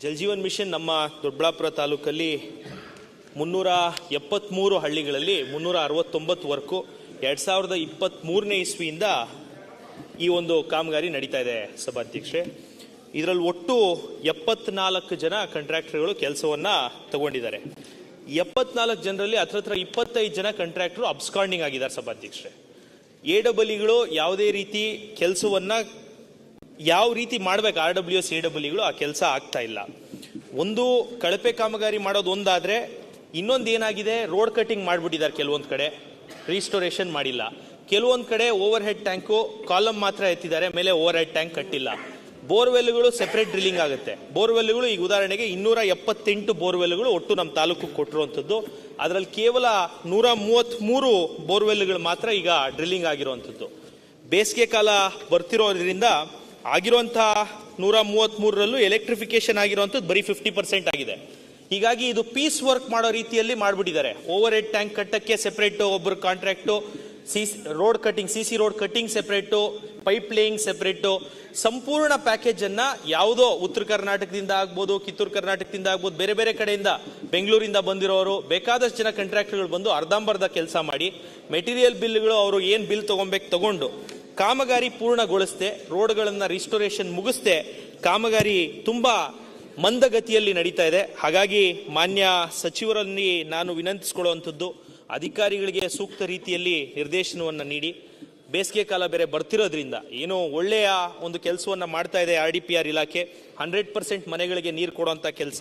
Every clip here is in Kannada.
ಜಲ್ಜೀವನ್ ಮಿಷನ್ ನಮ್ಮ ದೊಡ್ಡಬಳ್ಳಾಪುರ ತಾಲೂಕಲ್ಲಿ ಮುನ್ನೂರ ಎಪ್ಪತ್ತ್ಮೂರು ಹಳ್ಳಿಗಳಲ್ಲಿ ಮುನ್ನೂರ ಅರವತ್ತೊಂಬತ್ತು ವರ್ಕು ಎರಡು ಸಾವಿರದ ಇಪ್ಪತ್ತ್ಮೂರನೇ ಇಸ್ವಿಯಿಂದ ಈ ಒಂದು ಕಾಮಗಾರಿ ನಡೀತಾ ಇದೆ ಸಭಾಧ್ಯಕ್ಷೆ ಇದರಲ್ಲಿ ಒಟ್ಟು ಎಪ್ಪತ್ನಾಲ್ಕು ಜನ ಕಾಂಟ್ರಾಕ್ಟರ್ಗಳು ಕೆಲಸವನ್ನು ತಗೊಂಡಿದ್ದಾರೆ. ಎಪ್ಪತ್ನಾಲ್ಕು ಜನರಲ್ಲಿ ಹತ್ರ ಹತ್ರ ಇಪ್ಪತ್ತೈದು ಜನ ಕಾಂಟ್ರಾಕ್ಟರ್ ಅಬ್ಸ್ಕಾಂಡಿಂಗ್ ಆಗಿದ್ದಾರೆ ಸಭಾಧ್ಯಕ್ಷೆ ಎ ಡಬಲ್ಇಗಳು ಯಾವುದೇ ರೀತಿ ಕೆಲಸವನ್ನ ಯಾವ ರೀತಿ ಮಾಡ್ಬೇಕು ಆರ್ ಡಬ್ಲ್ಯೂ ಸಿ ಡಬ್ಲ್ಯೂಗಳು ಆ ಕೆಲಸ ಆಗ್ತಾ ಇಲ್ಲ. ಒಂದು ಕಳಪೆ ಕಾಮಗಾರಿ ಮಾಡೋದು ಒಂದಾದ್ರೆ ಇನ್ನೊಂದು ಏನಾಗಿದೆ? ರೋಡ್ ಕಟಿಂಗ್ ಮಾಡಿಬಿಟ್ಟಿದ್ದಾರೆ ಕೆಲವೊಂದು ಕಡೆ. ರೀಸ್ಟೋರೇಷನ್ ಮಾಡಿಲ್ಲ. ಕೆಲವೊಂದು ಕಡೆ ಓವರ್ ಹೆಡ್ ಟ್ಯಾಂಕು ಕಾಲಮ್ ಮಾತ್ರ ಎತ್ತಿದ್ದಾರೆ, ಮೇಲೆ ಓವರ್ ಹೆಡ್ ಟ್ಯಾಂಕ್ ಕಟ್ಟಿಲ್ಲ. ಬೋರ್ವೆಲ್ಗಳು ಸೆಪರೇಟ್ ಡ್ರಿಲ್ಲಿಂಗ್ ಆಗುತ್ತೆ. ಬೋರ್ವೆಲ್ಗಳು ಈಗ ಉದಾಹರಣೆಗೆ ಇನ್ನೂರ ಎಪ್ಪತ್ತೆಂಟು ಬೋರ್ವೆಲ್ಗಳು ಒಟ್ಟು ನಮ್ಮ ತಾಲೂಕು ಕೊಟ್ಟಿರುವಂಥದ್ದು. ಅದರಲ್ಲಿ ಕೇವಲ ನೂರ ಮೂವತ್ತ್ಮೂರು ಬೋರ್ವೆಲ್ಗಳು ಮಾತ್ರ ಈಗ ಡ್ರಿಲ್ಲಿಂಗ್ ಆಗಿರುವಂಥದ್ದು. ಬೇಸಿಗೆ ಕಾಲ ಬರ್ತಿರೋದ್ರಿಂದ ಆಗಿರುವಂತಹ ನೂರ ಮೂವತ್ತ್ಮೂರರಲ್ಲೂ ಎಲೆಕ್ಟ್ರಿಫಿಕೇಶನ್ ಆಗಿರುವಂಥದ್ದು ಬರೀ ಫಿಫ್ಟಿ ಪರ್ಸೆಂಟ್ ಆಗಿದೆ. ಹೀಗಾಗಿ ಇದು ಪೀಸ್ ವರ್ಕ್ ಮಾಡೋ ರೀತಿಯಲ್ಲಿ ಮಾಡಿಬಿಟ್ಟಿದ್ದಾರೆ. ಓವರ್ ಹೆಡ್ ಟ್ಯಾಂಕ್ ಕಟ್ಟಕ್ಕೆ ಸೆಪ್ರೇಟು ಒಬ್ಬರು contract C road cutting C C road cutting separate pipe laying separate ಸಂಪೂರ್ಣ ಪ್ಯಾಕೇಜನ್ನು ಯಾವುದೋ ಉತ್ತರ ಕರ್ನಾಟಕದಿಂದ ಆಗ್ಬೋದು, ಕಿತ್ತೂರು ಕರ್ನಾಟಕದಿಂದ ಆಗ್ಬೋದು, ಬೇರೆ ಬೇರೆ ಕಡೆಯಿಂದ ಬೆಂಗಳೂರಿಂದ ಬಂದಿರೋರು, ಬೇಕಾದಷ್ಟು ಜನ ಕಾಂಟ್ರಾಕ್ಟರ್ಗಳು ಬಂದು ಅರ್ಧಂಬರ್ಧ ಕೆಲಸ ಮಾಡಿ ಮೆಟೀರಿಯಲ್ ಬಿಲ್ಗಳು ಅವರು ಏನು ಬಿಲ್ ತೊಗೊಬೇಕು ತಗೊಂಡು ಕಾಮಗಾರಿ ಪೂರ್ಣಗೊಳಿಸ್ದೆ, ರೋಡ್ಗಳನ್ನು ರಿಸ್ಟೋರೇಷನ್ ಮುಗಿಸ್ದೆ, ಕಾಮಗಾರಿ ತುಂಬ ಮಂದಗತಿಯಲ್ಲಿ ನಡೀತಾ ಇದೆ. ಹಾಗಾಗಿ ಮಾನ್ಯ ಸಚಿವರಲ್ಲಿ ನಾನು ವಿನಂತಿಸ್ಕೊಳ್ಳುವಂಥದ್ದು, ಅಧಿಕಾರಿಗಳಿಗೆ ಸೂಕ್ತ ರೀತಿಯಲ್ಲಿ ನಿರ್ದೇಶನವನ್ನು ನೀಡಿ. ಬೇಸಿಗೆ ಕಾಲ ಬೇರೆ ಬರ್ತಿರೋದ್ರಿಂದ ಏನೋ ಒಳ್ಳೆಯ ಒಂದು ಕೆಲಸವನ್ನು ಮಾಡ್ತಾ ಇದೆ ಆರ್ ಡಿ ಪಿ ಆರ್ ಇಲಾಖೆ. ಹಂಡ್ರೆಡ್ ಪರ್ಸೆಂಟ್ ಮನೆಗಳಿಗೆ ನೀರು ಕೊಡುವಂಥ ಕೆಲಸ.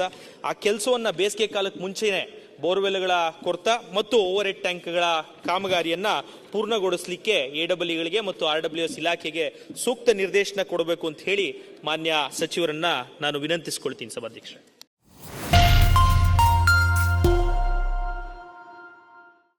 ಆ ಕೆಲಸವನ್ನು ಬೇಸಿಗೆ ಕಾಲಕ್ಕೆ ಮುಂಚೆನೆ ಬೋರ್ವೆಲ್ಗಳ ಕೊರತ ಮತ್ತು ಓವರ್ ಹೆಡ್ ಟ್ಯಾಂಕ್ಗಳ ಕಾಮಗಾರಿಯನ್ನು ಪೂರ್ಣಗೊಳಿಸಲಿಕ್ಕೆ ಎ ಡಬ್ಲ್ಯೂಗಳಿಗೆ ಮತ್ತು ಆರ್ ಡಬ್ಲ್ಯೂ ಎಸ್ ಇಲಾಖೆಗೆ ಸೂಕ್ತ ನಿರ್ದೇಶನ ಕೊಡಬೇಕು ಅಂತ ಹೇಳಿ ಮಾನ್ಯ ಸಚಿವರನ್ನ ನಾನು ವಿನಂತಿಸಿಕೊಳ್ತೀನಿ ಸಭಾಧ್ಯಕ್ಷ